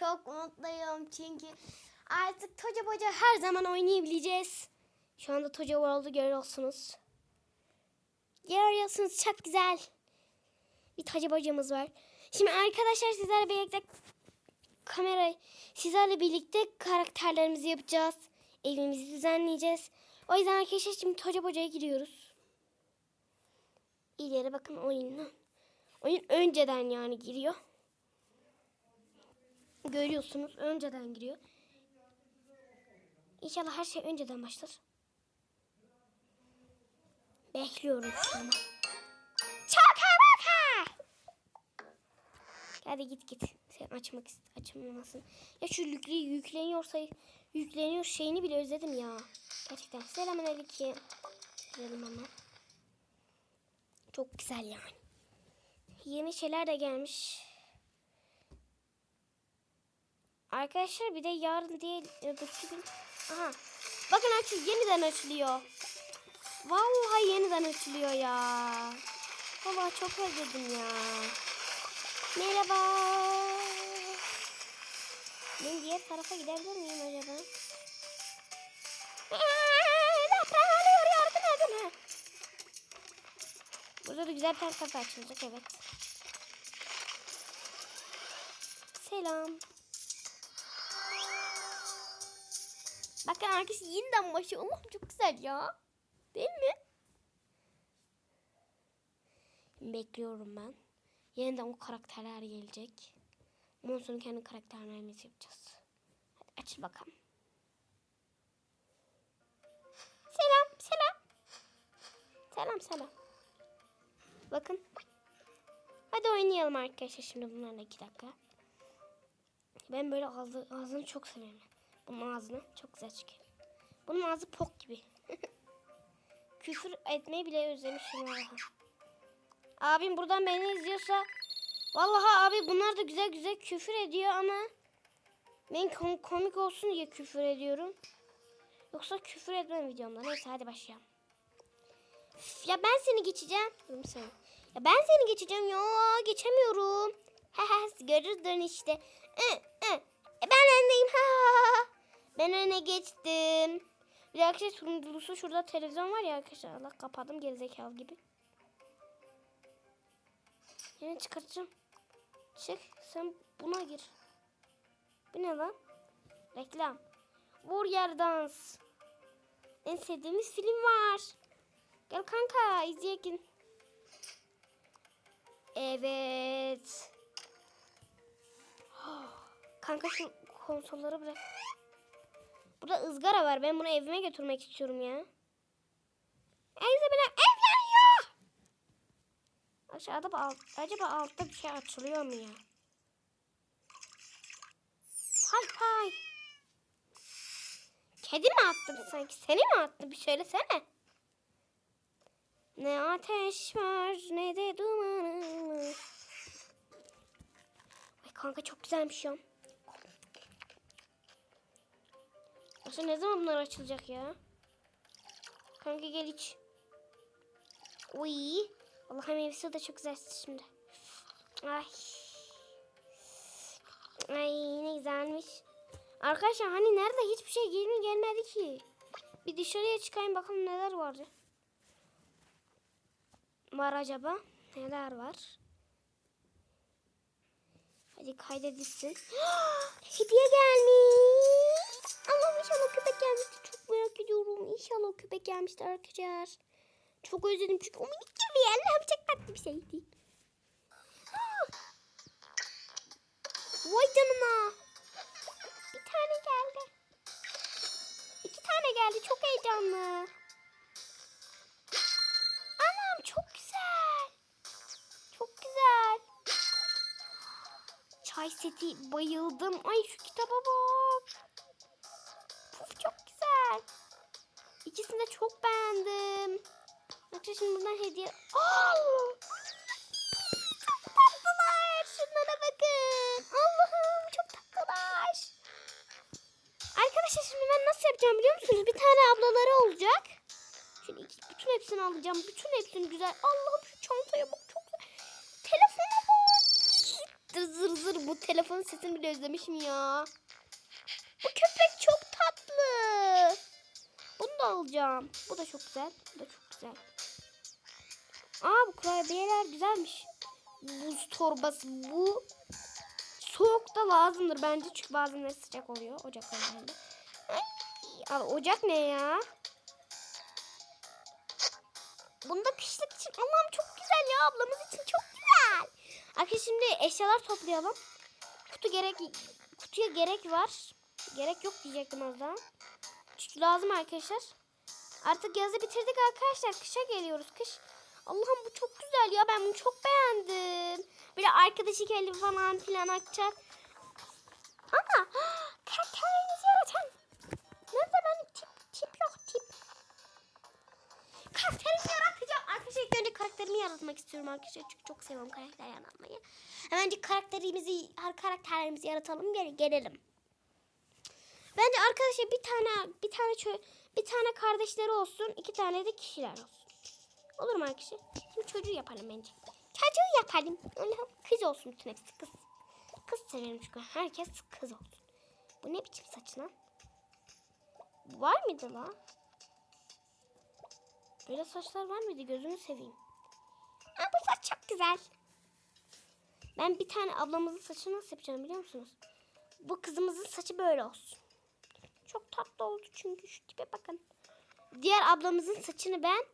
Çok mutluyum çünkü artık Toca Boca her zaman oynayabileceğiz. Şu anda Toca World'u görüyorsunuz. Görüyorsunuz çok güzel. Bir Toca Boca'mız var. Şimdi arkadaşlar sizlerle birlikte kamera sizlerle birlikte karakterlerimizi yapacağız. Evimizi düzenleyeceğiz. O yüzden arkadaşlar şimdi Toca Boca'ya giriyoruz. İleri bakın oyununa. Oyun önceden yani giriyor. Görüyorsunuz önceden giriyor. İnşallah her şey önceden başlar. Bekliyorum şu an. Çaka baka! Hadi git git. Sen açmak açılmasın. Ya şu yükle yükleniyorsa yükleniyor şeyini bile özledim ya. Gerçekten. Selamünaleyküm. Gidelim hemen. Çok güzel yani. Yeni şeyler de gelmiş. Arkadaşlar bir de yarın değil öbürsü gün. Aha. Bakın açıl yeniden açılıyor. Vallahi yeniden açılıyor ya. Vallahi çok özledim ya. Merhaba. Ben diğer tarafa gidebilir miyim acaba? Deprem oluyor yardım edin. ha. Burada da güzel bir kafe açılacak evet. Selam. Bakın arkadaşlar yeniden başlıyor. Allah'ım çok güzel ya. Değil mi? Bekliyorum ben. Yeniden o karakterler gelecek. Ondan sonra kendi karakterlerimizi yapacağız. Hadi açıl bakalım. Selam, selam. Selam, selam. Bakın. Hadi oynayalım arkadaşlar şimdi bunlarla iki dakika. Ben böyle ağzı, ağzını çok severim. Bunun ağzını çok güzel çıkıyor. Bunun ağzı pok gibi. Küfür etmeyi bile özlemişim vallahi. Abim buradan beni izliyorsa vallahi abi bunlar da güzel güzel küfür ediyor ama ben kom- komik olsun diye küfür ediyorum. Yoksa küfür etmem videomda. Neyse hadi başlayalım. Ya ben seni geçeceğim. Dur sen. Ya ben seni geçeceğim ya. Geçemiyorum. Görürdün işte. E, Ben ha ha. Ben öne geçtim. Bir arkadaşlar sunucusu şurada televizyon var ya arkadaşlar. Allah kapadım gerizekalı gibi. Yine çıkartacağım. Çık sen buna gir. Bu ne lan? Reklam. Yer dans. En sevdiğimiz film var. Gel kanka izleyelim. Evet. Kanka şu konsolları bırak. Burada ızgara var. Ben bunu evime götürmek istiyorum ya. Neyse bile ev yanıyor. Aşağıda alt, acaba altta bir şey açılıyor mu ya? Pay pay. Kedi mi attı sanki? Seni mi attı? Bir söylesene. Ne ateş var ne de dumanı. Ay kanka çok güzelmiş ya. Aslında ne zaman bunlar açılacak ya? Kanka gel iç. Uy. Allah'ım meyvesi de çok güzel şimdi. Ay. Ay ne güzelmiş. Arkadaşlar hani nerede hiçbir şey gelmi gelmedi ki. Bir dışarıya çıkayım bakalım neler vardı. Var acaba? Neler var? Hadi kaydedilsin. Hediye gelmiş. İnşallah köpek gelmiştir. Çok merak ediyorum. İnşallah köpek gelmiştir arkadaşlar. Çok özledim çünkü o minik gibi ya. Allah'ım çok tatlı bir şeydi. Vay canına. Bir tane geldi. İki tane geldi. Çok heyecanlı. Anam çok güzel. Çok güzel. Çay seti bayıldım. Ay şu kitaba bak. İkisini de çok beğendim. Arkadaşlar şimdi bundan hediye... Aa! Çok tatlılar. Şunlara bakın. Allah'ım çok tatlılar. Arkadaşlar şimdi ben nasıl yapacağım biliyor musunuz? Bir tane ablaları olacak. Şöyle iki, bütün hepsini alacağım. Bütün hepsini güzel. Allah'ım şu çantaya bak çok güzel. Telefona bak. zır zır zır bu telefonun sesini bile özlemişim ya. Bu köpek çok da alacağım. Bu da çok güzel. Bu da çok güzel. Aa bu kurabiyeler güzelmiş. Buz torbası bu. Soğukta lazımdır bence çünkü bazenleri sıcak oluyor. Ocak aylarında. Ay, ocak ne ya? Bunda kışlık için Allah'ım çok güzel ya ablamız için çok güzel. Arkadaşlar şimdi eşyalar toplayalım. Kutu gerek kutuya gerek var. Gerek yok diyecektim az daha. Lazım arkadaşlar. Artık yazı bitirdik arkadaşlar. Kışa geliyoruz kış. Allah'ım bu çok güzel ya. Ben bunu çok beğendim. Böyle arkadaşı geldi falan filan açacak. Ama karakterlerinizi yaratan. Nerede benim tip? Tip yok tip. Karakterimi yaratacağım. Arkadaşlar ilk önce karakterimi yaratmak istiyorum arkadaşlar. Çünkü çok seviyorum karakter yaratmayı. Hemen karakterimizi, karakterlerimizi yaratalım. Gel gelelim. Bence arkadaşlar bir tane bir tane çö- bir tane kardeşleri olsun, iki tane de kişiler olsun. Olur mu arkadaşlar? Şimdi çocuğu yapalım bence. Çocuğu yapalım. Kız olsun bütün hepsi kız. Kız severim çünkü herkes kız olsun. Bu ne biçim saç? Var mıydı la? Böyle saçlar var mıydı? Gözünü seveyim. Aa, bu saç çok güzel. Ben bir tane ablamızın saçını nasıl yapacağım biliyor musunuz? Bu kızımızın saçı böyle olsun. Çok tatlı oldu çünkü şu tipe bakın. Diğer ablamızın saçını ben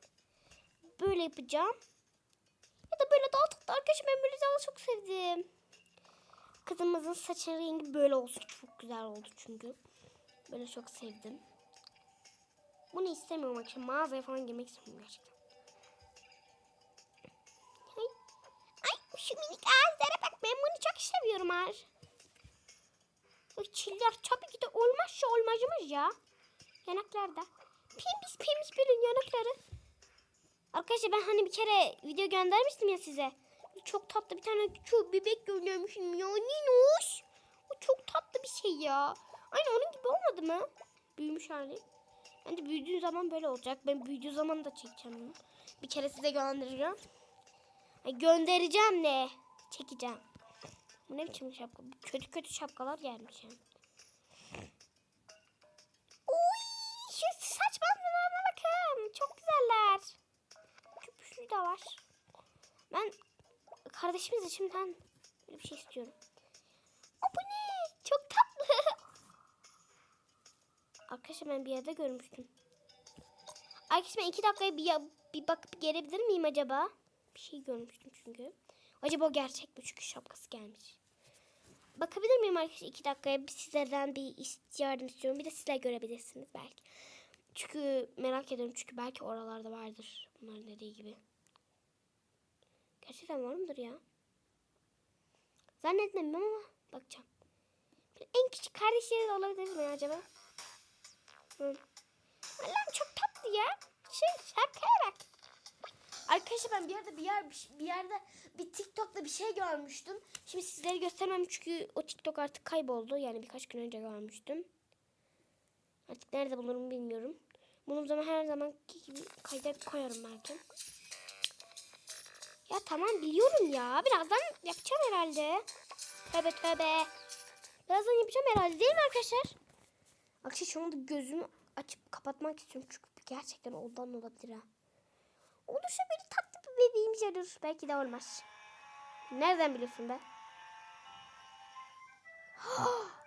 böyle yapacağım. Ya da böyle daha tatlı arkadaşım ben böyle çok sevdim. Kızımızın saçı rengi böyle olsun. Çok güzel oldu çünkü. Böyle çok sevdim. Bunu istemiyorum akşam. Mağazaya falan girmek istiyorum gerçekten. Ay, ay şu minik ağızlara bak. Ben bunu çok seviyorum ar. Bu çiller tabii ki de olmazsa olmazımız ya. Yanaklarda. Pembiş pembiş böyle yanakları. Arkadaşlar ben hani bir kere video göndermiştim ya size. Çok tatlı bir tane şu bebek göndermişim ya. Ninoş. O çok tatlı bir şey ya. Aynı onun gibi olmadı mı? Büyümüş hali. Bence büyüdüğü zaman böyle olacak. Ben büyüdüğü zaman da çekeceğim bunu. Bir kere size göndereceğim. Göndereceğim ne? Çekeceğim. Bu ne biçim şapka? Bu Kötü kötü şapkalar gelmiş yani. Uy, şu saç bandılarına bakın. Çok güzeller. Köpüşlü de var. Ben kardeşimiz içimden böyle bir şey istiyorum. O bu ne? Çok tatlı. Arkadaşlar ben bir yerde görmüştüm. Arkadaşlar ben iki dakikaya bir, bir bakıp gelebilir miyim acaba? Bir şey görmüştüm çünkü. Acaba o gerçek mi? Çünkü şapkası gelmiş. Bakabilir miyim arkadaşlar iki dakikaya? Bir sizlerden bir yardım istiyorum. Bir de sizler görebilirsiniz belki. Çünkü merak ediyorum. Çünkü belki oralarda vardır. Bunların dediği gibi. Gerçekten var mıdır ya? Zannetmem ama bakacağım. En küçük kardeşleri de olabilir mi acaba? Hı. Allah'ım çok tatlı ya. Şu şapkaya bak. Arkadaşlar ben bir yerde bir yer bir yerde bir TikTok'ta bir şey görmüştüm. Şimdi sizlere göstermem çünkü o TikTok artık kayboldu. Yani birkaç gün önce görmüştüm. Artık nerede bulurum bilmiyorum. Bunu zaman her zamanki gibi kayda koyarım belki. Ya tamam biliyorum ya. Birazdan yapacağım herhalde. Tövbe tövbe. Birazdan yapacağım herhalde değil mi arkadaşlar? Akşam şu anda gözümü açıp kapatmak istiyorum. Çünkü gerçekten ondan olabilir ha. Olursa böyle tatlı bir bebeğimiz olur. Belki de olmaz. Nereden biliyorsun be?